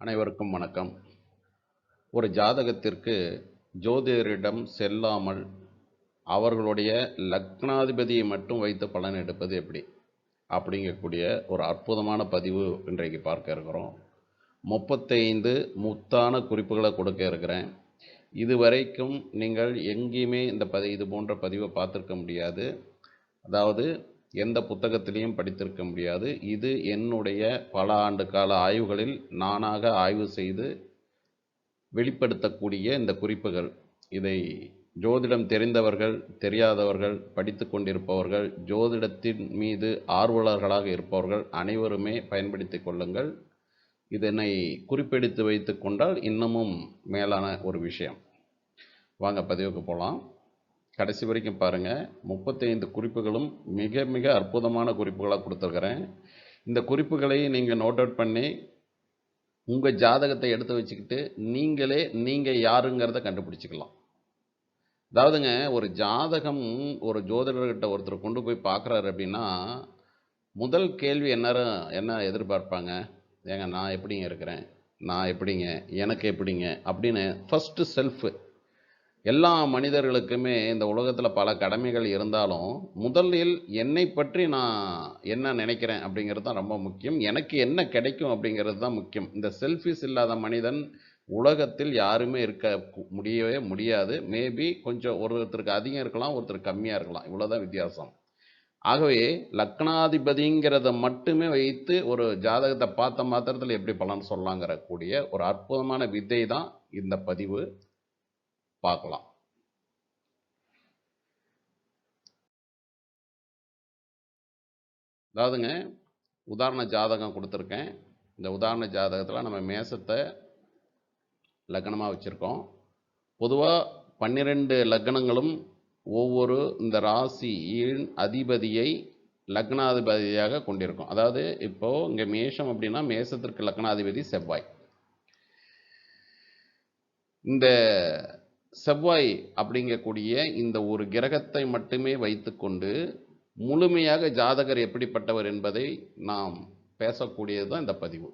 அனைவருக்கும் வணக்கம். ஒரு ஜாதகத்திற்கு ஜோதிடரிடம் செல்லாமல் அவர்களுடைய லக்னாதிபதியை மட்டும் வைத்து பலன் எடுப்பது எப்படி? அப்படிங்கக்கூடிய ஒரு அற்புதமான பதிவு இன்றைக்கு பார்க்க இருக்கிறோம். முப்பத்தைந்து முத்தான குறிப்புகளை கொடுக்க இருக்கிறேன். இதுவரைக்கும் நீங்கள் எங்கேயுமே இந்த பதி இது போன்ற பதிவை பார்த்துருக்க முடியாது. அதாவது எந்த புத்தகத்திலையும் படித்திருக்க முடியாது. இது என்னுடைய பல ஆண்டு கால ஆய்வுகளில் நானாக ஆய்வு செய்து வெளிப்படுத்தக்கூடிய இந்த குறிப்புகள். இதை ஜோதிடம் தெரிந்தவர்கள் தெரியாதவர்கள் படித்து கொண்டிருப்பவர்கள் ஜோதிடத்தின் மீது ஆர்வலர்களாக இருப்பவர்கள் அனைவருமே பயன்படுத்தி கொள்ளுங்கள். இதனை குறிப்பெடுத்து வைத்து கொண்டால் இன்னமும் மேலான ஒரு விஷயம். வாங்க பதிவுக்கு போகலாம் கடைசி வரைக்கும் பாருங்கள் முப்பத்தைந்து குறிப்புகளும் மிக மிக அற்புதமான குறிப்புகளாக கொடுத்துருக்குறேன். இந்த குறிப்புகளை நீங்கள் நோட் அவுட் பண்ணி உங்கள் ஜாதகத்தை எடுத்து வச்சுக்கிட்டு நீங்களே நீங்கள் யாருங்கிறத கண்டுபிடிச்சிக்கலாம். அதாவதுங்க ஒரு ஜாதகம் ஒரு ஜோதிடர்கிட்ட ஒருத்தர் கொண்டு போய் பார்க்குறாரு அப்படின்னா முதல் கேள்வி என்ன என்ன எதிர்பார்ப்பாங்க? ஏங்க நான் எப்படிங்க இருக்கிறேன்? நான் எப்படிங்க? எனக்கு எப்படிங்க? அப்படின்னு ஃபஸ்ட்டு செல்ஃபு எல்லா மனிதர்களுக்குமே இந்த உலகத்தில் பல கடமைகள் இருந்தாலும் முதலில் என்னை பற்றி நான் என்ன நினைக்கிறேன் அப்படிங்கிறது தான் ரொம்ப முக்கியம். எனக்கு என்ன கிடைக்கும் அப்படிங்கிறது தான் முக்கியம். இந்த செல்ஃபிஸ் இல்லாத மனிதன் உலகத்தில் யாருமே இருக்க முடியவே முடியாது. மேபி கொஞ்சம் ஒருத்தருக்கு அதிகம் இருக்கலாம் ஒருத்தர் கம்மியாக இருக்கலாம். இவ்வளோதான் வித்தியாசம். ஆகவே லக்னாதிபதிங்கிறத மட்டுமே வைத்து ஒரு ஜாதகத்தை பார்த்த மாத்திரத்தில் எப்படி பலன் சொல்லலாங்கிற கூடிய ஒரு அற்புதமான வித்தை தான் இந்த பதிவு. பார்க்கலாம். அதாவதுங்க உதாரண ஜாதகம் கொடுத்துருக்கேன். இந்த உதாரண ஜாதகத்தில் நம்ம மேசத்தை லக்னமாக வச்சுருக்கோம். பொதுவாக பன்னிரெண்டு லக்னங்களும் ஒவ்வொரு இந்த ராசியின் அதிபதியை லக்னாதிபதியாக கொண்டிருக்கும். அதாவது இப்போது இங்கே மேஷம் அப்படின்னா மேசத்திற்கு லக்னாதிபதி செவ்வாய். இந்த செவ்வாய் அப்படிங்கக்கூடிய இந்த ஒரு கிரகத்தை மட்டுமே வைத்துக்கொண்டு முழுமையாக ஜாதகர் எப்படிப்பட்டவர் என்பதை நாம் பேசக்கூடியது தான் இந்த பதிவு.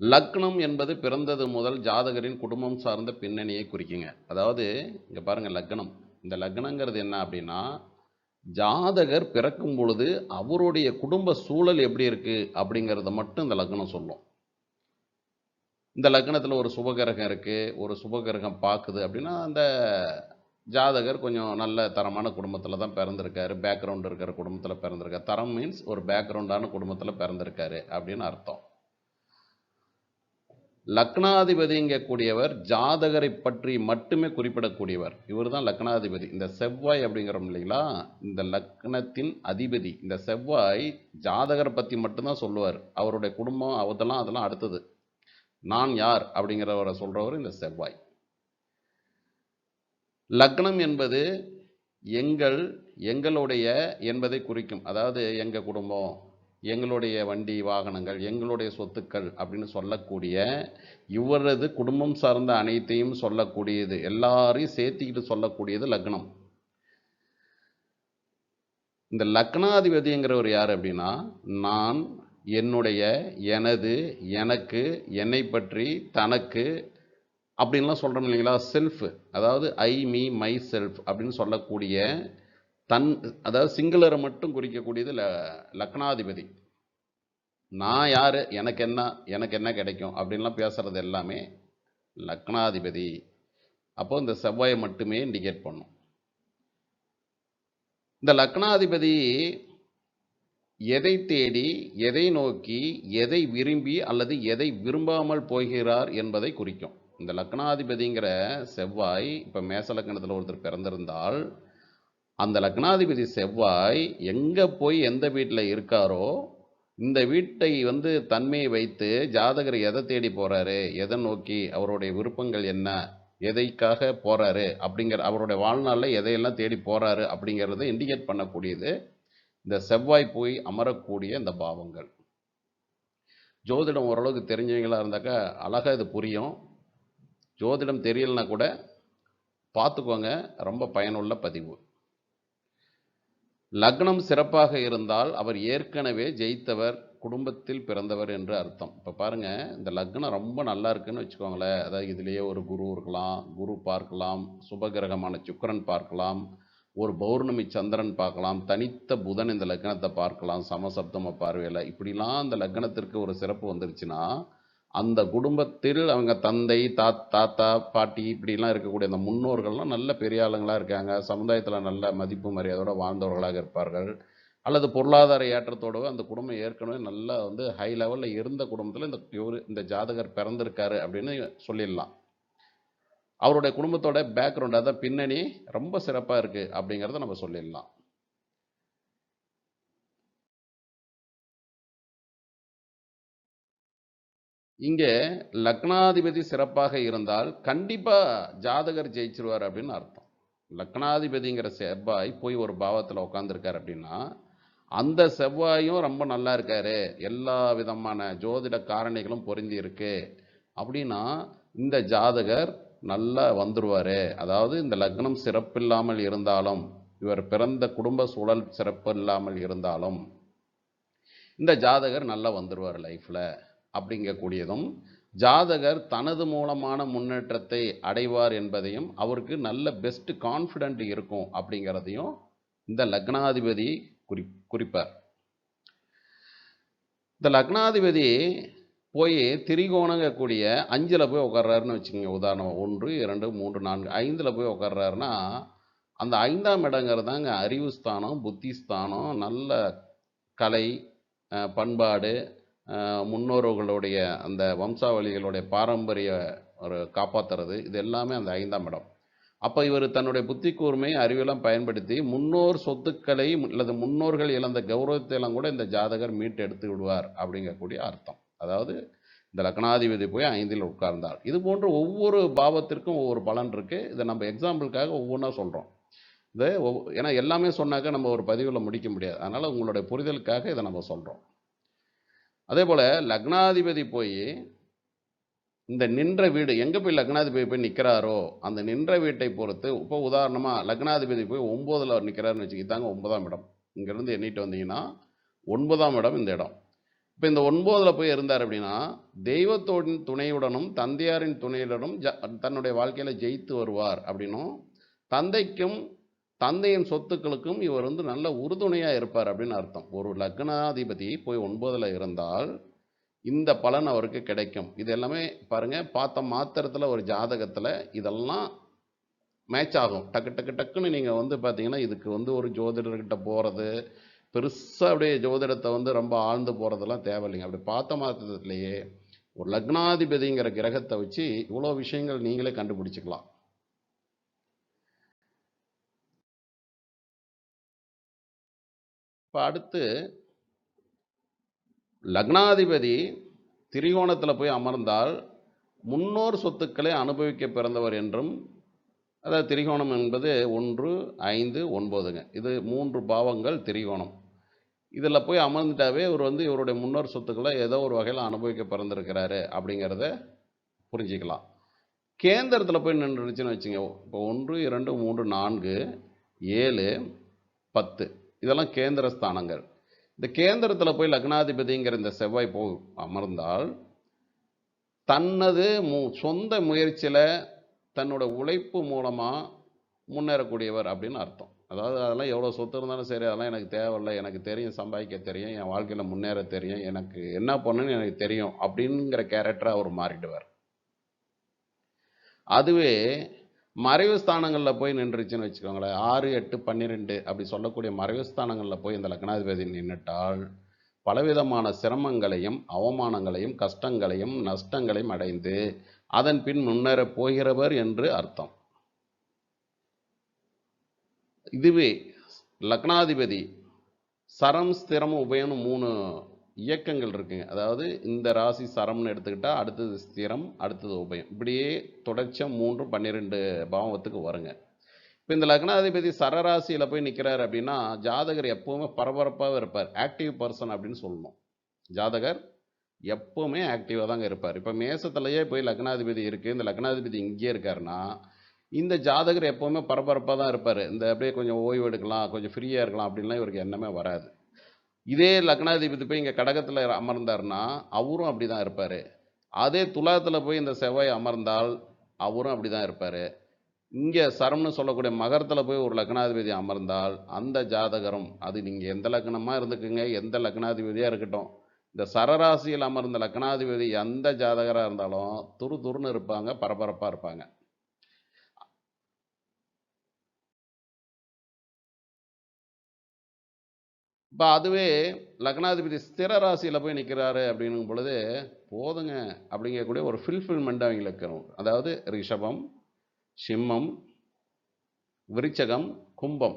லக்னம் என்பது பிறந்தது முதல் ஜாதகரின் குடும்பம் சார்ந்த பின்னணியை குறிக்குங்க. அதாவது இங்கே பாருங்கள் லக்னம். இந்த லக்னங்கிறது என்ன அப்படின்னா ஜாதகர் பிறக்கும் பொழுது அவருடைய குடும்ப சூழல் எப்படி இருக்குது அப்படிங்கிறத மட்டும் இந்த லக்னம் சொல்லும். இந்த லக்னத்தில் ஒரு சுபகிரகம் இருக்குது ஒரு சுபகிரகம் பார்க்குது அப்படின்னா அந்த ஜாதகர் கொஞ்சம் நல்ல தரமான குடும்பத்தில் தான் பிறந்திருக்காரு. பேக்ரவுண்ட் இருக்கிற குடும்பத்தில் பிறந்திருக்காரு. தரம் மீன்ஸ் ஒரு பேக்ரவுண்டான குடும்பத்தில் பிறந்திருக்காரு அப்படின்னு அர்த்தம். லக்னாதிபதிங்கக்கூடியவர் ஜாதகரை பற்றி மட்டுமே குறிப்பிடக்கூடியவர். இவர் தான் லக்னாதிபதி. இந்த செவ்வாய் அப்படிங்கிறோம் இல்லைங்களா? இந்த லக்னத்தின் அதிபதி. இந்த செவ்வாய் ஜாதகரை பற்றி மட்டும்தான் சொல்லுவார். அவருடைய குடும்பம் அதெல்லாம் அதெல்லாம் அடுத்தது. நான் யார் அப்படிங்கிறவரை சொல்கிறவர் இந்த செவ்வாய். லக்னம் என்பது எங்கள் எங்களுடைய என்பதை குறிக்கும். அதாவது எங்கள் குடும்பம் எங்களுடைய வண்டி வாகனங்கள் எங்களுடைய சொத்துக்கள் அப்படின்னு சொல்லக்கூடிய இவரது குடும்பம் சார்ந்த அனைத்தையும் சொல்லக்கூடியது எல்லாரையும் சேர்த்திக்கிட்டு சொல்லக்கூடியது லக்னம். இந்த லக்னாதிபதிங்கிறவர் யார் அப்படின்னா நான் என்னுடைய எனது எனக்கு என்னை பற்றி தனக்கு அப்படின்லாம் சொல்கிறோம் இல்லைங்களா? செல்ஃப் அதாவது ஐ மீ மை செல்ஃப் அப்படின்னு சொல்லக்கூடிய தன் அதாவது சிங்களரை மட்டும் குறிக்கக்கூடியது ல லக்னாதிபதி. நான் யார்? எனக்கு என்ன? எனக்கு என்ன கிடைக்கும்? அப்படின்லாம் பேசுகிறது எல்லாமே லக்னாதிபதி. அப்போ இந்த செவ்வாயை மட்டுமே இண்டிகேட் பண்ணும். இந்த லக்னாதிபதி எதை தேடி எதை நோக்கி எதை விரும்பி அல்லது எதை விரும்பாமல் போகிறார் என்பதை குறிக்கும். இந்த லக்னாதிபதிங்கிற செவ்வாய் இப்போ மேச லக்னத்தில் ஒருத்தர் பிறந்திருந்தால் அந்த லக்னாதிபதி செவ்வாய் எங்கே போய் எந்த வீட்டில் இருக்காரோ இந்த வீட்டை வந்து தன்மையை வைத்து ஜாதகர் எதை தேடி போகிறாரு எதை நோக்கி அவருடைய விருப்பங்கள் என்ன எதைக்காக போகிறாரு அப்படிங்கிற அவருடைய வாழ்நாளில் எதையெல்லாம் தேடி போகிறாரு அப்படிங்கிறத இண்டிகேட் பண்ணக்கூடியது இந்த செவ்வாய் போய் அமரக்கூடிய இந்த பாவங்கள். ஜோதிடம் ஓரளவுக்கு தெரிஞ்சவங்களாக இருந்தாக்கா அழகாக இது புரியும். ஜோதிடம் தெரியலனா கூட பார்த்துக்கோங்க ரொம்ப பயனுள்ள பதிவு. லக்னம் சிறப்பாக இருந்தால் அவர் ஏற்கனவே ஜெயித்தவர் குடும்பத்தில் பிறந்தவர் என்று அர்த்தம். இப்போ பாருங்கள் இந்த லக்னம் ரொம்ப நல்லா இருக்குன்னு வச்சுக்கோங்களேன். அதாவது இதுலேயே ஒரு குரு இருக்கலாம் குரு பார்க்கலாம் சுபகிரகமான சுக்கரன் பார்க்கலாம் ஒரு பௌர்ணமி சந்திரன் பார்க்கலாம் தனித்த புதன் இந்த லக்னத்தை பார்க்கலாம் சமசப்தம பார்வையில். இப்படிலாம் அந்த லக்னத்திற்கு ஒரு சிறப்பு வந்துருச்சுன்னா அந்த குடும்பத்தில் அவங்க தந்தை தா தாத்தா பாட்டி இப்படிலாம் இருக்கக்கூடிய அந்த முன்னோர்கள்லாம் நல்ல பெரிய ஆளுங்களாக இருக்காங்க. சமுதாயத்தில் நல்ல மதிப்பு மரியாதையோட வாழ்ந்தவர்களாக இருப்பார்கள். அல்லது பொருளாதார ஏற்றத்தோடவே அந்த குடும்பம் ஏற்கனவே நல்லா வந்து ஹை லெவலில் இருந்த குடும்பத்தில் இந்த இந்த ஜாதகர் பிறந்திருக்காரு அப்படின்னு சொல்லிடலாம். அவருடைய குடும்பத்தோட பேக்ரவுண்ட் அதாவது பின்னணி ரொம்ப சிறப்பாக இருக்குது அப்படிங்கிறத நம்ம சொல்லிடலாம். இங்கே லக்னாதிபதி சிறப்பாக இருந்தால் கண்டிப்பாக ஜாதகர் ஜெயிச்சிருவார் அப்படின்னு அர்த்தம். லக்னாதிபதிங்கிற செவ்வாய் போய் ஒரு பாவத்தில் உட்காந்துருக்காரு அப்படின்னா அந்த செவ்வாயும் ரொம்ப நல்லா இருக்காரு. எல்லா விதமான ஜோதிட காரணிகளும் பொருந்தி இருக்கு. அப்படின்னா இந்த ஜாதகர் நல்லா வந்துடுவார் அதாவது இந்த லக்னம் சிறப்பில்லாமல் இருந்தாலும் இவர் பிறந்த குடும்ப சூழல் சிறப்பு இல்லாமல் இருந்தாலும் இந்த ஜாதகர் நல்லா வந்துடுவார் லைஃப்பில் அப்படிங்கக்கூடியதும் ஜாதகர் தனது மூலமான முன்னேற்றத்தை அடைவார் என்பதையும் அவருக்கு நல்ல பெஸ்ட் கான்ஃபிடென்ட் இருக்கும் அப்படிங்கிறதையும் இந்த லக்னாதிபதி குறி குறிப்பார். இந்த லக்னாதிபதி போய் திரிகோணங்கக்கூடிய அஞ்சில் போய் உட்கார்றாருன்னு வச்சுக்கோங்க. உதாரணம் ஒன்று இரண்டு மூன்று நான்கு ஐந்தில் போய் உட்கார்றாருன்னா அந்த ஐந்தாம் இடங்கிறது தாங்க அறிவு ஸ்தானம் புத்தி ஸ்தானம் நல்ல கலை பண்பாடு முன்னோர்களுடைய அந்த வம்சாவளிகளுடைய பாரம்பரிய ஒரு காப்பாற்றுறது இது எல்லாமே அந்த ஐந்தாம் இடம். அப்போ இவர் தன்னுடைய புத்தி கூர்மை அறிவெல்லாம் பயன்படுத்தி முன்னோர் சொத்துக்களை அல்லது முன்னோர்கள் இழந்த கௌரவத்தை எல்லாம் கூட இந்த ஜாதகர் மீட்டு எடுத்து விடுவார் அப்படிங்கக்கூடிய அர்த்தம். அதாவது இந்த லக்னாதிபதி போய் ஐந்தில் உட்கார்ந்தார். இது போன்று ஒவ்வொரு பாவத்திற்கும் ஒவ்வொரு பலன் இருக்குது இதை நம்ம எக்ஸாம்பிளுக்காக ஒவ்வொன்றா சொல்கிறோம் இது ஒவ்வொ- ஏன்னா எல்லாமே சொன்னாக்க நம்ம ஒரு பதிவில் முடிக்க முடியாது. அதனால் உங்களுடைய புரிதலுக்காக இதை நம்ம சொல்கிறோம் அதே போல் லக்னாதிபதி போய் இந்த நின்ற வீடு எங்கே போய் லக்னாதிபதி போய் நிற்கிறாரோ அந்த நின்ற வீட்டை பொறுத்து இப்போ உதாரணமாக லக்னாதிபதி போய் ஒம்போதில் நிக்கிறாருன்னு வச்சுக்கி தாங்க ஒன்பதாம் இடம். இங்கேருந்து எண்ணிட்டு வந்தீங்கன்னா ஒன்பதாம் இடம் இந்த இடம். இப்போ இந்த ஒன்பதில் போய் இருந்தார் அப்படின்னா தெய்வத்தோடின் துணையுடனும் தந்தையாரின் துணையுடனும் ஜ- தன்னுடைய வாழ்க்கையில் ஜெயித்து வருவார் அப்படின்னும் தந்தைக்கும் தந்தையின் சொத்துக்களுக்கும் இவர் வந்து நல்ல உறுதுணையாக இருப்பார் அப்படின்னு அர்த்தம். ஒரு லக்னாதிபதி போய் ஒன்பதில் இருந்தால் இந்த பலன் அவருக்கு கிடைக்கும். இது எல்லாமே பாருங்கள் பார்த்த மாத்திரத்தில் ஒரு ஜாதகத்தில் இதெல்லாம் மேட்ச் ஆகும். டக்கு டக்கு டக்குன்னு நீங்கள் வந்து பார்த்தீங்கன்னா இதுக்கு வந்து ஒரு ஜோதிடர்கிட்ட போகிறது பெருசாக அப்படியே ஜோதிடத்தை வந்து ரொம்ப ஆழ்ந்து போகிறதெல்லாம் தேவையில்லைங்க. அப்படி பார்த்த மாத்திரத்திலேயே ஒரு லக்னாதிபதிங்கிற கிரகத்தை வச்சு இவ்வளோ விஷயங்கள் நீங்களே கண்டுபிடிச்சிக்கலாம். இப்போ அடுத்து லக்னாதிபதி திரிகோணத்தில் போய் அமர்ந்தால் முன்னோர் சொத்துக்களை அனுபவிக்க பிறந்தவர் என்றும் அதாவது திரிகோணம் என்பது ஒன்று ஐந்து ஒன்பதுங்க. இது மூன்று பாவங்கள் திரிகோணம். இதில் போய் அமர்ந்துட்டாவே இவர் வந்து இவருடைய முன்னோர் சொத்துக்களை ஏதோ ஒரு வகையில் அனுபவிக்க பிறந்திருக்கிறாரு அப்படிங்கிறத புரிஞ்சிக்கலாம். கேந்திரத்தில் போய் நின்றுச்சுன்னு வச்சுங்க இப்போ ஒன்று இரண்டு மூன்று நான்கு ஏழு பத்து. இதெல்லாம் கேந்திர ஸ்தானங்கள். இந்த கேந்திரத்தில் போய் லக்னாதிபதிங்கிற இந்த செவ்வாய் போ அமர்ந்தால் தனது மு சொந்த முயற்சியில் தன்னோட உழைப்பு மூலமாக முன்னேறக்கூடியவர் அப்படின்னு அர்த்தம். அதாவது அதெல்லாம் எவ்வளோ சொத்து இருந்தாலும் சரி அதெல்லாம் எனக்கு தேவையில்லை. எனக்கு தெரியும் சம்பாதிக்க தெரியும் என் வாழ்க்கையில் முன்னேற தெரியும் எனக்கு என்ன பண்ணுன்னு எனக்கு தெரியும் அப்படிங்கிற கேரக்டராக அவர் மாறிடுவார். அதுவே மறைவு ஸ்தானங்களில் போய் நின்றுச்சுன்னு வச்சுக்கோங்களேன். ஆறு எட்டு பன்னிரெண்டு அப்படி சொல்லக்கூடிய மறைவு ஸ்தானங்களில் போய் இந்த லக்னாதிபதி நின்றுட்டால் பலவிதமான சிரமங்களையும் அவமானங்களையும் கஷ்டங்களையும் நஷ்டங்களையும் அடைந்து அதன் பின் முன்னேறப் போகிறவர் என்று அர்த்தம். இதுவே லக்னாதிபதி சரம் ஸ்திரம் உபயம்னு மூணு இயக்கங்கள் இருக்குங்க. அதாவது இந்த ராசி சரம்னு எடுத்துக்கிட்டால் அடுத்தது ஸ்திரம் அடுத்தது உபயம். இப்படியே தொடர்ச்சியாக மூன்று பன்னிரெண்டு பாவத்துக்கு வருங்க. இப்போ இந்த லக்னாதிபதி சரராசியில் போய் நிற்கிறார் அப்படின்னா ஜாதகர் எப்போவுமே பரபரப்பாக இருப்பார். ஆக்டிவ் பர்சன் அப்படின்னு சொல்லணும் ஜாதகர் எப்போவுமே ஆக்டிவாக தாங்க இருப்பார். இப்போ மேசத்துலேயே போய் லக்னாதிபதி இருக்குது இந்த லக்னாதிபதி இங்கேயே இருக்காருன்னா இந்த ஜாதகர் எப்போவுமே பரபரப்பாக தான் இருப்பார். இந்த அப்படியே கொஞ்சம் ஓய்வு எடுக்கலாம் கொஞ்சம் ஃப்ரீயாக இருக்கலாம் அப்படின்லாம் இவருக்கு எண்ணமே வராது. இதே லக்னாதிபதி போய் இங்கே கடகத்தில் அமர்ந்தாருன்னா அவரும் அப்படி தான் இருப்பார். அதே துலாத்தில் போய் இந்த செவ்வாய் அமர்ந்தால் அவரும் அப்படி தான் இருப்பார். இங்கே சரம்னு சொல்லக்கூடிய மகரத்தில் போய் ஒரு லக்னாதிபதி அமர்ந்தால் அந்த ஜாதகரும் அது நீங்கள் எந்த லக்னமாக இருந்துக்குங்க எந்த லக்னாதிபதியாக இருக்கட்டும் இந்த சரராசியில் அமர்ந்த லக்னாதிபதி எந்த ஜாதகராக இருந்தாலும் துரு துருன்னு இருப்பாங்க பரபரப்பாக இருப்பாங்க. இப்போ அதுவே லக்னாதிபதி ஸ்திர ராசியில் போய் நிற்கிறாரு அப்படின்னும் பொழுது போதுங்க அப்படிங்கக்கூடிய ஒரு ஃபில்ஃபில்மெண்ட் அவங்களுக்கு இருக்கும் அதாவது ரிஷபம் சிம்மம் விருச்சகம் கும்பம்.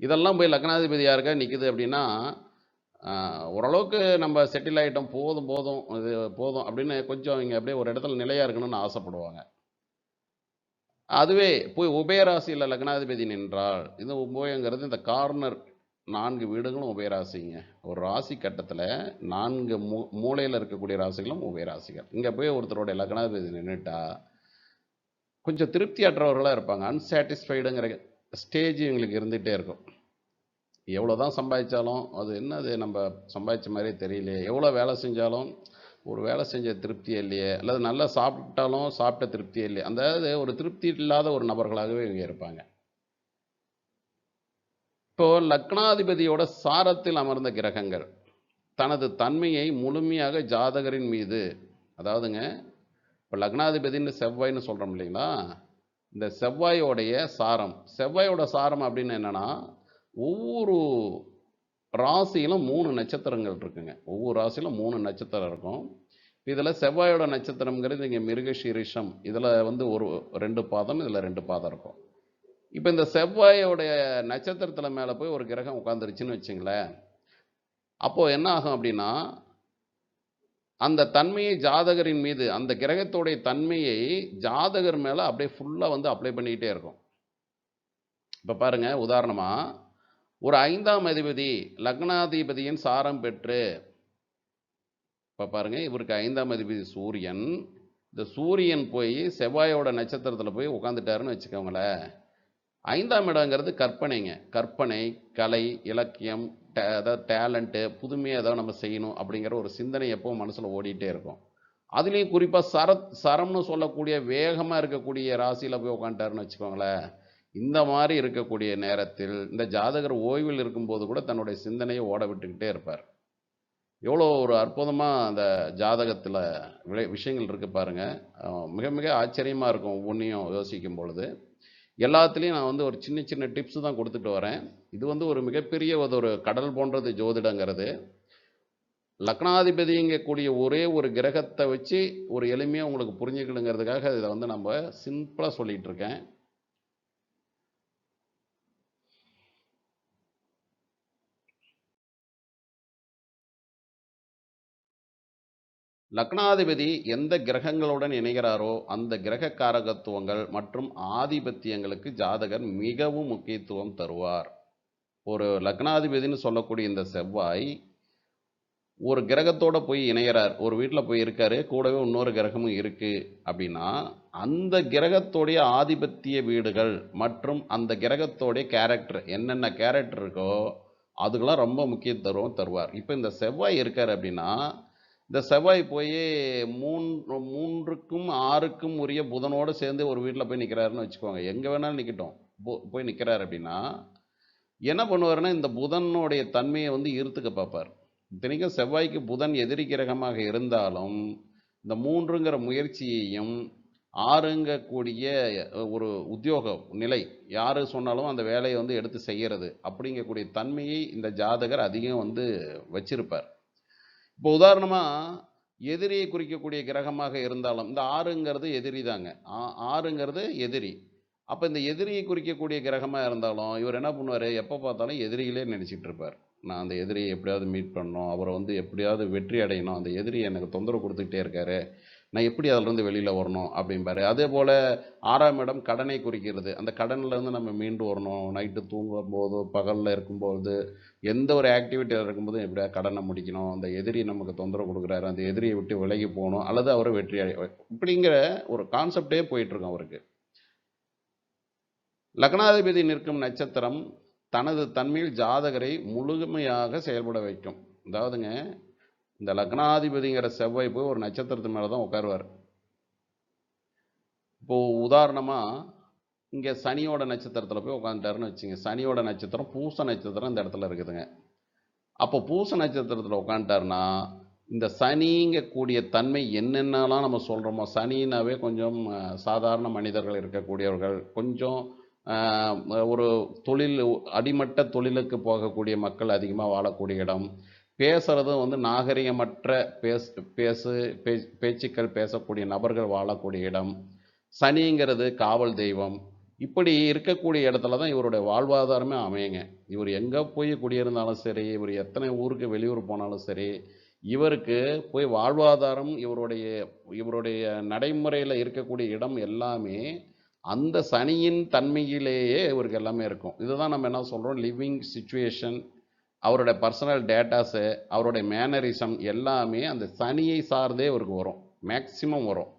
இதெல்லாம் போய் லக்னாதிபதியாக இருக்க நிற்குது அப்படின்னா ஓரளவுக்கு நம்ம செட்டில் ஆகிட்டோம் போதும் போதும் இது போதும் அப்படின்னு கொஞ்சம் அவங்க அப்படியே ஒரு இடத்துல நிலையாக இருக்கணும்னு ஆசைப்படுவாங்க. அதுவே போய் உபயராசியில் லக்னாதிபதி நின்றால் இது உபயங்கிறது இந்த கார்னர் நான்கு வீடுகளும் உபயராசிங்க ஒரு ராசி கட்டத்தில் நான்கு மூ மூலையில் இருக்கக்கூடிய ராசிகளும் உபயராசிகள் இங்கே போய் ஒருத்தரோட லக்னாதிபதி நின்றுட்டா கொஞ்சம் திருப்தியற்றவர்களாக இருப்பாங்க. அன்சாட்டிஸ்ஃபைடுங்கிற ஸ்டேஜ் இவங்களுக்கு இருந்துகிட்டே இருக்கும். எவ்வளோ தான் சம்பாதிச்சாலும் அது என்னது நம்ம சம்பாதிச்ச மாதிரியே தெரியலையே எவ்வளோ வேலை செஞ்சாலும் ஒரு வேலை செஞ்ச திருப்தியே இல்லையே. அல்லது நல்லா சாப்பிட்டாலும் சாப்பிட்ட திருப்தியே இல்லையே. அந்த அதாவது ஒரு திருப்தி இல்லாத ஒரு நபர்களாகவே இவங்க இருப்பாங்க. இப்போ லக்னாதிபதியோட சாரத்தில் அமர்ந்த கிரகங்கள் தனது தன்மையை முழுமையாக ஜாதகரின் மீது அதாவதுங்க இப்போ லக்னாதிபதின்னு செவ்வாய்ன்னு சொல்கிறோம் இல்லைங்களா? இந்த செவ்வாயோடைய சாரம் செவ்வாயோட சாரம் அப்படின்னு என்னென்னா ஒவ்வொரு ராசியிலும் மூணு நட்சத்திரங்கள் இருக்குங்க. ஒவ்வொரு ராசியிலும் மூணு நட்சத்திரம் இருக்கும். இதில் செவ்வாயோட நட்சத்திரங்கிறது இங்கே மிருகஷீரிஷம் இதில் வந்து ஒரு ரெண்டு பாதம் இதில் ரெண்டு பாதம் இருக்கும். இப்போ இந்த செவ்வாயோடைய நட்சத்திரத்தில் மேலே போய் ஒரு கிரகம் உட்காந்துருச்சுன்னு வச்சுங்களேன். அப்போது என்ன ஆகும் அப்படின்னா அந்த தன்மையை ஜாதகரின் மீது அந்த கிரகத்தோடைய தன்மையை ஜாதகர் மேலே அப்படியே ஃபுல்லாக வந்து அப்ளை பண்ணிக்கிட்டே இருக்கும். இப்போ பாருங்க உதாரணமாக ஒரு ஐந்தாம் அதிபதி லக்னாதிபதியின் சாரம் பெற்று இப்போ பாருங்க இவருக்கு ஐந்தாம் அதிபதி சூரியன். இந்த சூரியன் போய் செவ்வாயோட நட்சத்திரத்தில் போய் உட்காந்துட்டாருன்னு வச்சுக்கோங்களேன். ஐந்தாம் இடங்கிறது கற்பனைங்க. கற்பனை கலை இலக்கியம் டே- அதாவது டேலண்ட்டு புதுமையாக ஏதாவது நம்ம செய்யணும் அப்படிங்கிற ஒரு சிந்தனை எப்பவும் மனசில் ஓடிட்டே இருக்கும். அதுலேயும் குறிப்பாக சரத் சரம்னு சொல்லக்கூடிய வேகமாக இருக்கக்கூடிய ராசியில் போய் உட்காந்துட்டாருன்னு வச்சுக்கோங்களேன். இந்த மாதிரி இருக்கக்கூடிய நேரத்தில் இந்த ஜாதகர் ஓய்வில் இருக்கும்போது கூட தன்னுடைய சிந்தனையை ஓட விட்டுக்கிட்டே இருப்பார். எவ்வளோ ஒரு அற்புதமாக அந்த ஜாதகத்தில் விஷயங்கள் இருக்குது பாருங்கள் மிக மிக ஆச்சரியமாக இருக்கும் ஒவ்வொன்றையும் யோசிக்கும் பொழுது. எல்லாத்துலேயும் நான் வந்து ஒரு சின்ன சின்ன டிப்ஸ் தான் கொடுத்துட்டு வரேன். இது வந்து ஒரு மிகப்பெரிய ஒரு கடல் போன்றது ஜோதிடங்கிறது. லக்னாதிபதிங்கக்கூடிய ஒரே ஒரு கிரகத்தை வச்சு ஒரு எளிமையாக உங்களுக்கு புரிஞ்சுக்கணுங்கிறதுக்காக இதை வந்து நம்ம சிம்பிளாக சொல்லிகிட்டு இருக்கேன். லக்னாதிபதி எந்த கிரகங்களுடன் இணைகிறாரோ அந்த கிரக காரகத்துவங்கள் மற்றும் ஆதிபத்தியங்களுக்கு ஜாதகர் மிகவும் முக்கியத்துவம் தருவார். ஒரு லக்னாதிபதின்னு சொல்லக்கூடிய இந்த செவ்வாய் ஒரு கிரகத்தோட போய் இணைகிறார் ஒரு வீட்டில் போய் இருக்காரு கூடவே இன்னொரு கிரகமும் இருக்குது அப்படின்னா அந்த கிரகத்தோடைய ஆதிபத்திய வீடுகள் மற்றும் அந்த கிரகத்தோடைய கேரக்டர் என்னென்ன கேரக்டர் இருக்கோ அதுக்கெல்லாம் ரொம்ப முக்கியத்துவம் தருவார். இப்போ இந்த செவ்வாய் இருக்கார் அப்படின்னா இந்த செவ்வாய் போய் மூன்று மூன்றுக்கும் ஆறுக்கும் உரிய புதனோடு சேர்ந்து ஒரு வீட்டில் போய் நிற்கிறாருன்னு வச்சுக்கோங்க. எங்கே வேணாலும் நிற்கட்டும் போ- போய் நிற்கிறார் அப்படின்னா என்ன பண்ணுவாருன்னா இந்த புதனுடைய தன்மையை வந்து ஈர்த்துக்க பார்ப்பார். இத்தனைக்கும் செவ்வாய்க்கு புதன் எதிரி கிரகமாக இருந்தாலும் இந்த மூன்றுங்கிற முயற்சியையும் ஆறுங்கக்கூடிய ஒரு உத்தியோக நிலை யார் சொன்னாலும் அந்த வேலையை வந்து எடுத்து செய்கிறது அப்படிங்கக்கூடிய தன்மையை இந்த ஜாதகர் அதிகம் வந்து வச்சிருப்பார். இப்போ உதாரணமாக எதிரியை குறிக்கக்கூடிய கிரகமாக இருந்தாலும் இந்த ஆறுங்கிறது எதிரி தாங்க. ஆ- ஆறுங்கிறது எதிரி. அப்போ இந்த எதிரியை குறிக்கக்கூடிய கிரகமாக இருந்தாலும் இவர் என்ன பண்ணுவார்? எப்போ பார்த்தாலும் எதிரிகளே நினச்சிட்டு இருப்பார். நான் அந்த எதிரியை எப்படியாவது மீட் பண்ணணும் அவரை வந்து எப்படியாவது வெற்றி அடையணும் அந்த எதிரி எனக்கு தொந்தரவு கொடுத்துக்கிட்டே இருக்காரு. நான் எப்படி அதிலிருந்து வெளியில் வரணும் அப்படிம்பாரு. அதே போல் ஆறாம் இடம் கடனை குறிக்கிறது. அந்த கடன்லேருந்து நம்ம மீண்டு வரணும். நைட்டு தூங்கும் போது பகலில் இருக்கும்போது எந்த ஒரு ஆக்டிவிட்டியில் இருக்கும்போது எப்படியா கடனை முடிக்கணும்? அந்த எதிரி நமக்கு தொந்தரவு கொடுக்குறாரு. அந்த எதிரியை விட்டு விலகி போகணும். அல்லது அவரை வெற்றி அடை இப்படிங்கிற ஒரு கான்செப்டே போயிட்டுருக்கும் அவருக்கு. லக்னாதிபதி நிற்கும் நட்சத்திரம் தனது தன்மையில் ஜாதகரை முழுமையாக செயல்பட வைக்கும். அதாவதுங்க இந்த லக்னாதிபதிங்கிற செவ்வாய் போய் ஒரு நட்சத்திரத்து மேலே தான் உட்காருவார். இப்போது உதாரணமாக இங்கே சனியோட நட்சத்திரத்தில் போய் உட்காந்துட்டாருன்னு வச்சுங்க. சனியோட நட்சத்திரம் பூச நட்சத்திரம் இந்த இடத்துல இருக்குதுங்க. அப்போ பூச நட்சத்திரத்தில் உட்காந்துட்டாருன்னா இந்த சனிங்கக்கூடிய தன்மை என்னென்னலாம் நம்ம சொல்கிறோமோ சனினாவே கொஞ்சம் சாதாரண மனிதர்கள் இருக்கக்கூடியவர்கள் கொஞ்சம் ஒரு தொழில் அடிமட்ட தொழிலுக்கு போகக்கூடிய மக்கள் அதிகமாக வாழக்கூடிய இடம். பேசுகிறதும் வந்து நாகரிகமற்ற பேசு பேசு பேச்சுக்கள் பேசக்கூடிய நபர்கள் வாழக்கூடிய இடம். சனிங்கிறது காவல் தெய்வம். இப்படி இருக்கக்கூடிய இடத்துல தான் இவருடைய வாழ்வாதாரமே அமையுங்க. இவர் எங்கே போய் குடியிருந்தாலும் சரி இவர் எத்தனை ஊருக்கு வெளியூர் போனாலும் சரி இவருக்கு போய் வாழ்வாதாரம் இவருடைய இவருடைய நடைமுறையில் இருக்கக்கூடிய இடம் எல்லாமே அந்த சனியின் தன்மையிலேயே இவருக்கு எல்லாமே இருக்கும். இதுதான் நம்ம என்ன சொல்கிறோம் லிவிங் சுச்சுவேஷன் அவருடைய பர்சனல் டேட்டாஸு அவருடைய மேனரிசம் எல்லாமே அந்த சனியை சார்ந்தே இவருக்கு வரும். மேக்சிமம் வரும்.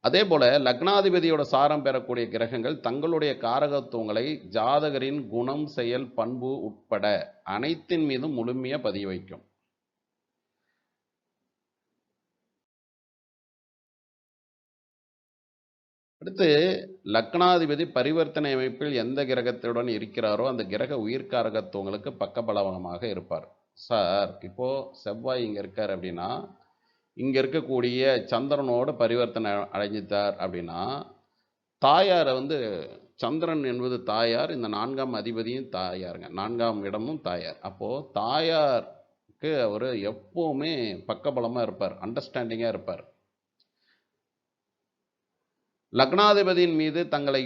அதே போல லக்னாதிபதியோட சாரம் பெறக்கூடிய கிரகங்கள் தங்களுடைய காரகத்துவங்களை ஜாதகரின் குணம் செயல் பண்பு உட்பட அனைத்தின் மீதும் முழுமையாக பதிய வைக்கும். அடுத்து லக்னாதிபதி பரிவர்த்தனை அமைப்பில் எந்த கிரகத்துடன் இருக்கிறாரோ அந்த கிரக உயிர்காரகத்துவங்களுக்கு பக்கபலவனமாக இருப்பார். சார் இப்போது செவ்வாய் இங்கே இருக்கார் அப்படின்னா இங்கே இருக்கக்கூடிய சந்திரனோட பரிவர்த்தனை அடைஞ்சிட்டார் அப்படின்னா தாயாரை வந்து சந்திரன் என்பது தாயார் இந்த நான்காம் அதிபதியும் தாயாருங்க. நான்காம் இடமும் தாயார். அப்போது தாயாருக்கு அவர் எப்போவுமே பக்கபலமாக இருப்பார் அண்டர்ஸ்டாண்டிங்காக இருப்பார். லக்னாதிபதியின் மீது தங்களை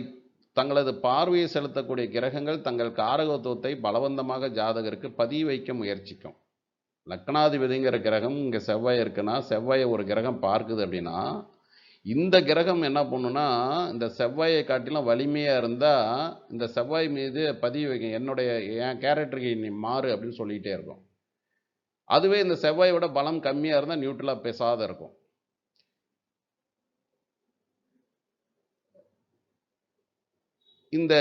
தங்களது பார்வையை செலுத்தக்கூடிய கிரகங்கள் தங்கள் காரகத்துவத்தை பலவந்தமாக ஜாதகருக்கு பதிய வைக்க முயற்சிக்கும். லக்னாதிபதிங்கிற கிரகம் இங்கே செவ்வாய் இருக்குன்னா செவ்வாயை ஒரு கிரகம் பார்க்குது அப்படின்னா இந்த கிரகம் என்ன பண்ணுன்னா இந்த செவ்வாயை காட்டிலும் வலிமையாக இருந்தால் இந்த செவ்வாய் மீது பதிய வைக்கும். என்னுடைய என் கேரக்டருக்கு நீ மாறு அப்படின்னு சொல்லிகிட்டே இருக்கும். அதுவே இந்த செவ்வாயோட பலம் கம்மியாக இருந்தால் நியூட்ரலாக பேசாத இருக்கும். இந்த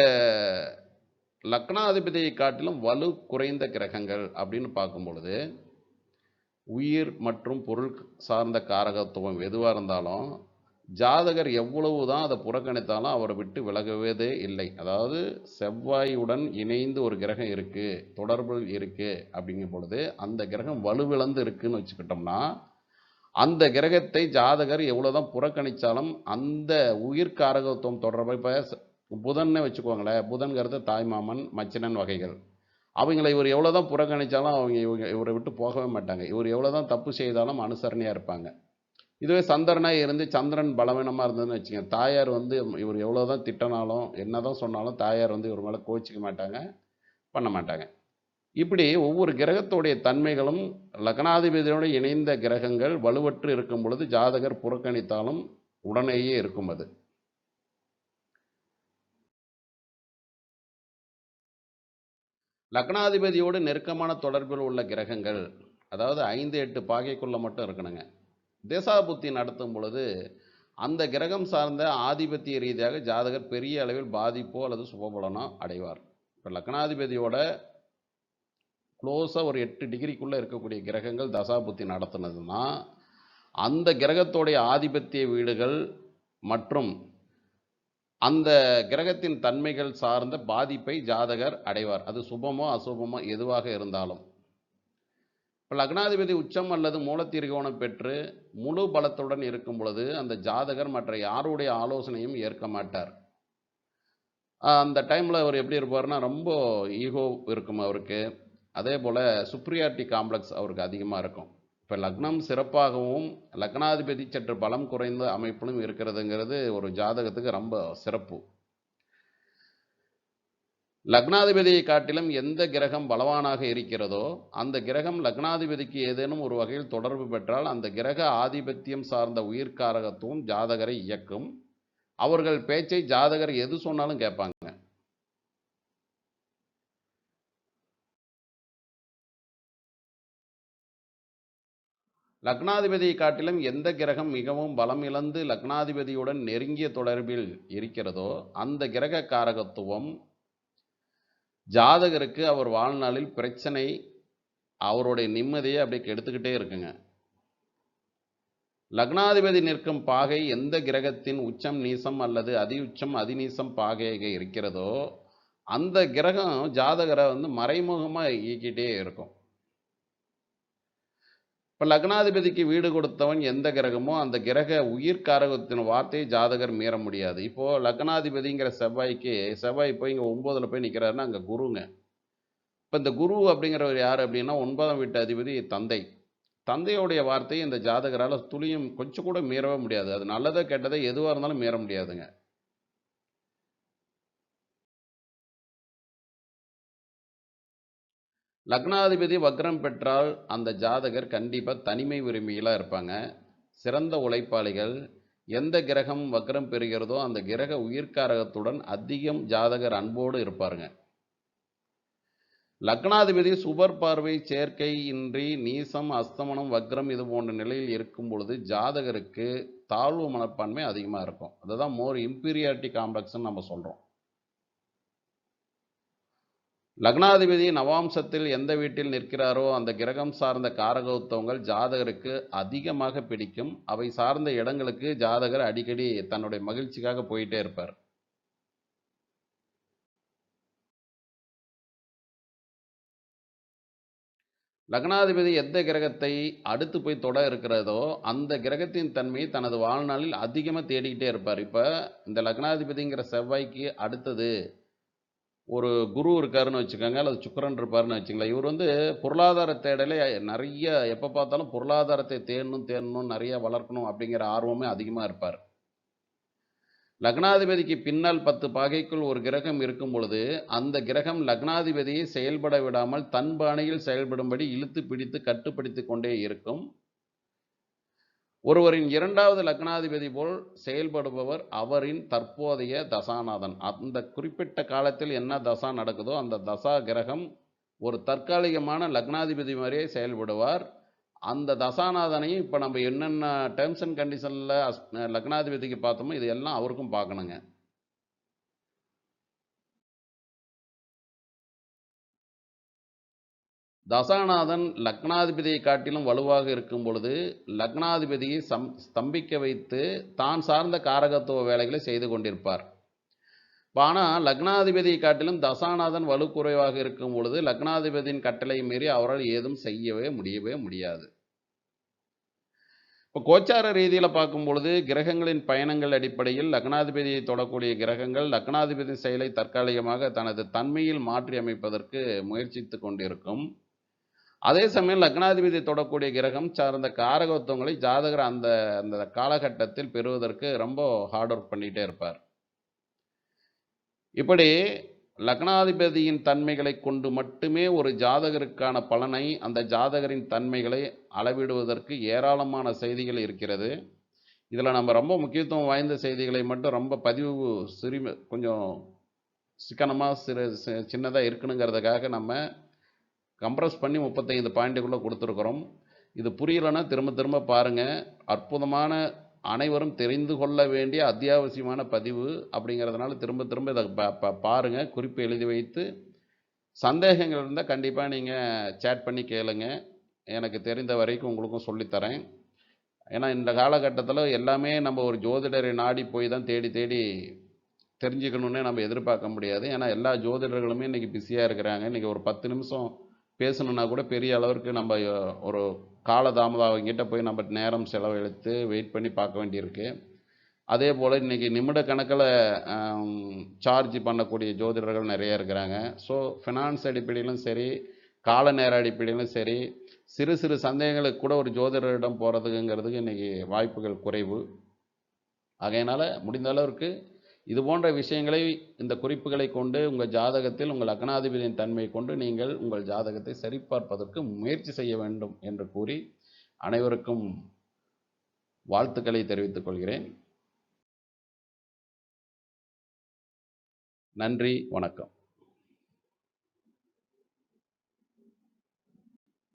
லக்னாதிபதியை காட்டிலும் வலு குறைந்த கிரகங்கள் அப்படின்னு பார்க்கும் பொழுது உயிர் மற்றும் பொருள் சார்ந்த காரகத்துவம் எதுவாக இருந்தாலும் ஜாதகர் எவ்வளவு தான் அதை புறக்கணித்தாலும் அவரை விட்டு விலகுவதே இல்லை. அதாவது செவ்வாயுடன் இணைந்து ஒரு கிரகம் இருக்குது தொடர்பில் இருக்குது அப்படிங்கும் பொழுது அந்த கிரகம் வலுவிழந்து இருக்குன்னு வச்சுக்கிட்டோம்னா அந்த கிரகத்தை ஜாதகர் எவ்வளோ தான் புறக்கணித்தாலும் அந்த உயிர் காரகத்துவம் தொடர்பாக இப்போ புதன்னு வச்சுக்கோங்களேன். புதன்கிறது தாய்மாமன் மச்சினன் வகைகள். அவங்கள இவர் எவ்வளோ தான் புறக்கணித்தாலும் அவங்க இவங்க இவரை விட்டு போகவே மாட்டாங்க. இவர் எவ்வளோ தான் தப்பு செய்தாலும் அனுசரணையாக இருப்பாங்க. இதுவே சந்திரனாக இருந்து சந்திரன் பலவீனமாக இருந்ததுன்னு வச்சுக்கோங்க. தாயார் வந்து இவர் எவ்வளோ தான் திட்டினாலும் என்ன தான் சொன்னாலும் தாயார் வந்து இவர் மேலே கோச்சிக்க மாட்டாங்க பண்ண மாட்டாங்க. இப்படி ஒவ்வொரு கிரகத்துடைய தன்மைகளும் லக்னாதிபதியோடு இணைந்த கிரகங்கள் வலுவற்று இருக்கும் பொழுது ஜாதகர் புறக்கணித்தாலும் உடனேயே இருக்கும் அது. லக்னாதிபதியோடு நெருக்கமான தொடர்பில் உள்ள கிரகங்கள் அதாவது ஐந்து எட்டு பாகைக்குள்ள மட்டும் இருக்கணுங்க. தேசாபுத்தி நடத்தும் பொழுது அந்த கிரகம் சார்ந்த ஆதிபத்திய ரீதியாக ஜாதகர் பெரிய அளவில் பாதிப்போ அல்லது சுபபலனோ அடைவார். இப்போ லக்னாதிபதியோட க்ளோஸாக ஒரு எட்டு டிகிரிக்குள்ளே இருக்கக்கூடிய கிரகங்கள் தசாபுத்தி நடத்துனதுன்னா அந்த கிரகத்தோடைய ஆதிபத்திய வீடுகள் மற்றும் அந்த கிரகத்தின் தன்மைகள் சார்ந்த பாதிப்பை ஜாதகர் அடைவார். அது சுபமோ அசுபமோ எதுவாக இருந்தாலும். இப்போ லக்னாதிபதி உச்சம் அல்லது மூலத்தீர்கோணம் பெற்று முழு பலத்துடன் இருக்கும் பொழுது அந்த ஜாதகர் மற்ற யாருடைய ஆலோசனையும் ஏற்க மாட்டார். அந்த டைமில் அவர் எப்படி இருப்பார்னா ரொம்ப ஈகோ இருக்கும் அவருக்கு. அதே போல் சுப்ரியாரிட்டி காம்ப்ளெக்ஸ் அவருக்கு அதிகமாக இருக்கும். இப்போ லக்னம் சிறப்பாகவும் லக்னாதிபதி சற்று பலம் குறைந்த அமைப்பிலும் இருக்கிறதுங்கிறது ஒரு ஜாதகத்துக்கு ரொம்ப சிறப்பு. லக்னாதிபதியை காட்டிலும் எந்த கிரகம் பலவானாக இருக்கிறதோ அந்த கிரகம் லக்னாதிபதிக்கு ஏதேனும் ஒரு வகையில் தொடர்பு பெற்றால் அந்த கிரக ஆதிபத்தியம் சார்ந்த உயிர்காரகத்துவம் ஜாதகரை இயக்கும். அவர்கள் பேச்சை ஜாதகர் எது சொன்னாலும் கேட்பாங்க. லக்னாதிபதியை காட்டிலும் எந்த கிரகம் மிகவும் பலம் இழந்து லக்னாதிபதியுடன் நெருங்கிய தொடர்பில் இருக்கிறதோ அந்த கிரக காரகத்துவம் ஜாதகருக்கு அவர் வாழ்நாளில் பிரச்சனை அவருடைய நிம்மதியை அப்படியே கெடுத்துக்கிட்டே இருக்குங்க. லக்னாதிபதி நிற்கும் பாகை எந்த கிரகத்தின் உச்சம் நீசம் அல்லது அதி உச்சம் அதிநீசம் பாகையாக இருக்கிறதோ அந்த கிரகம் ஜாதகரை வந்து மறைமுகமாக இயக்கிட்டே இருக்கும். இப்போ லக்னாதிபதிக்கு வீடு கொடுத்தவன் எந்த கிரகமோ அந்த கிரக உயிர்காரகத்தின் வார்த்தையை ஜாதகர் மீற முடியாது. இப்போது லக்னாதிபதிங்கிற செவ்வாய்க்கு செவ்வாய் போய் இங்கே ஒம்போதில் போய் நிற்கிறாருன்னா அங்கே குருங்க. இப்போ இந்த குரு அப்படிங்கிறவர் யார் அப்படின்னா ஒன்பதாம் வீட்டு அதிபதி தந்தை. தந்தையோடைய வார்த்தையை இந்த ஜாதகரால் துளியும் கொஞ்சம் கூட மீறவே முடியாது. அது நல்லதோ கெட்டதோ எதுவாக இருந்தாலும் மீற முடியாதுங்க. லக்னாதிபதி வக்ரம் பெற்றால் அந்த ஜாதகர் கண்டிப்பாக தனிமை விரும்பிகளாக இருப்பாங்க. சிறந்த உழைப்பாளிகள். எந்த கிரகம் வக்ரம் பெறுகிறதோ அந்த கிரக உயிர்காரகத்துடன் அதிகம் ஜாதகர் அன்போடு இருப்பாருங்க. லக்னாதிபதி சுபர் பார்வை சேர்க்கை இன்றி நீசம் அஸ்தமனம் வக்ரம் இது போன்ற நிலையில் இருக்கும் பொழுது ஜாதகருக்கு தாழ்வு மனப்பான்மை அதிகமாக இருக்கும். அதுதான் மோர் இம்பீரியாரிட்டி காம்ப்ளெக்ஸ்ன்னு நம்ம சொல்கிறோம் லக்னாதிபதி நவாம்சத்தில் எந்த வீட்டில் நிற்கிறாரோ அந்த கிரகம் சார்ந்த காரகத்துவங்கள் ஜாதகருக்கு அதிகமாக பிடிக்கும். அவை சார்ந்த இடங்களுக்கு ஜாதகர் அடிக்கடி தன்னுடைய மகிழ்ச்சிக்காக போயிட்டே இருப்பார். லக்னாதிபதி எந்த கிரகத்தை அடுத்து போய் தொட இருக்கிறதோ அந்த கிரகத்தின் தன்மை தனது வாழ்நாளில் அதிகமாக தேடிக்கிட்டே இருப்பார். இப்போ இந்த லக்னாதிபதிங்கிற செவ்வாய்க்கு அடுத்தது ஒரு குரு இருக்காருன்னு வச்சுக்கோங்க அல்லது சுக்கரன் இருப்பாருன்னு வச்சுங்களேன் இவர் வந்து பொருளாதார தேடலே நிறைய எப்போ பார்த்தாலும் பொருளாதாரத்தை தேடணும் தேடணும் நிறைய வளர்க்கணும் அப்படிங்கிற ஆர்வமே அதிகமாக இருப்பார். லக்னாதிபதிக்கு பின்னால் பத்து பாகைக்குள் ஒரு கிரகம் இருக்கும் பொழுது அந்த கிரகம் லக்னாதிபதியை செயல்பட விடாமல் தன் பாணியில் செயல்படும்படி இழுத்து பிடித்து கட்டுப்படுத்தி கொண்டே இருக்கும். ஒருவரின் இரண்டாவது லக்னாதிபதி போல் செயல்படுபவர் அவரின் தற்போதைய தசாநாதன். அந்த குறிப்பிட்ட காலத்தில் என்ன தசா நடக்குதோ அந்த தசா கிரகம் ஒரு தற்காலிகமான லக்னாதிபதி மாதிரியே செயல்படுவார். அந்த தசாநாதனையும் இப்போ நம்ம என்னென்ன டேர்ம்ஸ் அண்ட் கண்டிஷனில் லக்னாதிபதிக்கு பார்த்தோமோ இது எல்லாம் அவருக்கும் பார்க்கணுங்க. தசாநாதன் லக்னாதிபதியை காட்டிலும் வலுவாக இருக்கும் பொழுது லக்னாதிபதியை சம் ஸ்தம்பிக்க வைத்து தான் சார்ந்த காரகத்துவ வேலைகளை செய்து கொண்டிருப்பார். ஆனால் லக்னாதிபதியை காட்டிலும் தசாநாதன் வலு குறைவாக இருக்கும் பொழுது லக்னாதிபதியின் கட்டளை மீறி அவரால் ஏதும் செய்யவே முடியவே முடியாது. இப்போ கோச்சார ரீதியில் பார்க்கும் பொழுது கிரகங்களின் பயணங்கள் அடிப்படையில் லக்னாதிபதியை தொடக்கூடிய கிரகங்கள் லக்னாதிபதி செயலை தற்காலிகமாக தனது தன்மையில் மாற்றி அமைப்பதற்கு முயற்சித்து கொண்டிருக்கும். அதே சமயம் லக்னாதிபதி தொடக்கூடிய கிரகம் சார்ந்த காரகத்துவங்களை ஜாதகர் அந்த அந்த காலகட்டத்தில் பெறுவதற்கு ரொம்ப ஹார்ட் ஒர்க் பண்ணிகிட்டே இருப்பார். இப்படி லக்னாதிபதியின் தன்மைகளை கொண்டு மட்டுமே ஒரு ஜாதகருக்கான பலனை அந்த ஜாதகரின் தன்மைகளை அளவிடுவதற்கு ஏராளமான செய்திகள் இருக்கிறது. இதில் நம்ம ரொம்ப முக்கியத்துவம் வாய்ந்த செய்திகளை மட்டும் ரொம்ப பதிவு சிறுமி கொஞ்சம் சிக்கனமாக சிறு சின்னதாக இருக்கணுங்கிறதுக்காக நம்ம கம்ப்ரஸ் பண்ணி முப்பத்தைந்து பாயிண்ட்டுக்குள்ளே கொடுத்துருக்குறோம். இது புரியலைன்னா திரும்ப திரும்ப பாருங்கள் அற்புதமான அனைவரும் தெரிந்து கொள்ள வேண்டிய அத்தியாவசியமான பதிவு அப்படிங்கிறதுனால திரும்ப திரும்ப இதை ப பா பாருங்கள் குறிப்பு எழுதி வைத்து சந்தேகங்கள் இருந்தால் கண்டிப்பாக நீங்கள் சேட் பண்ணி கேளுங்க. எனக்கு தெரிந்த வரைக்கும் உங்களுக்கும் சொல்லித்தரேன். ஏன்னா இந்த காலகட்டத்தில் எல்லாமே நம்ம ஒரு ஜோதிடரை நாடி போய் தான் தேடி தேடி தெரிஞ்சுக்கணுன்னே நம்ம எதிர்பார்க்க முடியாது. ஏன்னா எல்லா ஜோதிடர்களுமே இன்றைக்கி பிஸியாக இருக்கிறாங்க. இன்றைக்கி ஒரு பத்து நிமிஷம் பேசணுன்னா கூட பெரிய அளவிற்கு நம்ம ஒரு காலதாமதம் அவங்ககிட்ட போய் நம்ம நேரம் செலவழித்து வெயிட் பண்ணி பார்க்க வேண்டியிருக்கு. அதே போல் இன்றைக்கி நிமிட கணக்கில் சார்ஜ் பண்ணக்கூடிய ஜோதிடர்கள் நிறைய இருக்கிறாங்க. ஸோ ஃபினான்ஸ் அடிப்படையிலும் சரி கால நேர அடிப்படையிலும் சரி சிறு சிறு சந்தேகங்களுக்கு கூட ஒரு ஜோதிடரிடம் போகிறதுங்கிறதுக்கு இன்றைக்கி வாய்ப்புகள் குறைவு. ஆகையினால் முடிந்த அளவிற்கு இது போன்ற விஷயங்களை இந்த குறிப்புகளை கொண்டு உங்கள் ஜாதகத்தில் உங்கள் லக்னாதிபதியின் தன்மை கொண்டு நீங்கள் உங்கள் ஜாதகத்தை சரிபார்ப்பதற்கு முயற்சி செய்ய வேண்டும் என்று கூறி அனைவருக்கும் வாழ்த்துக்களை தெரிவித்துக் கொள்கிறேன். நன்றி வணக்கம்.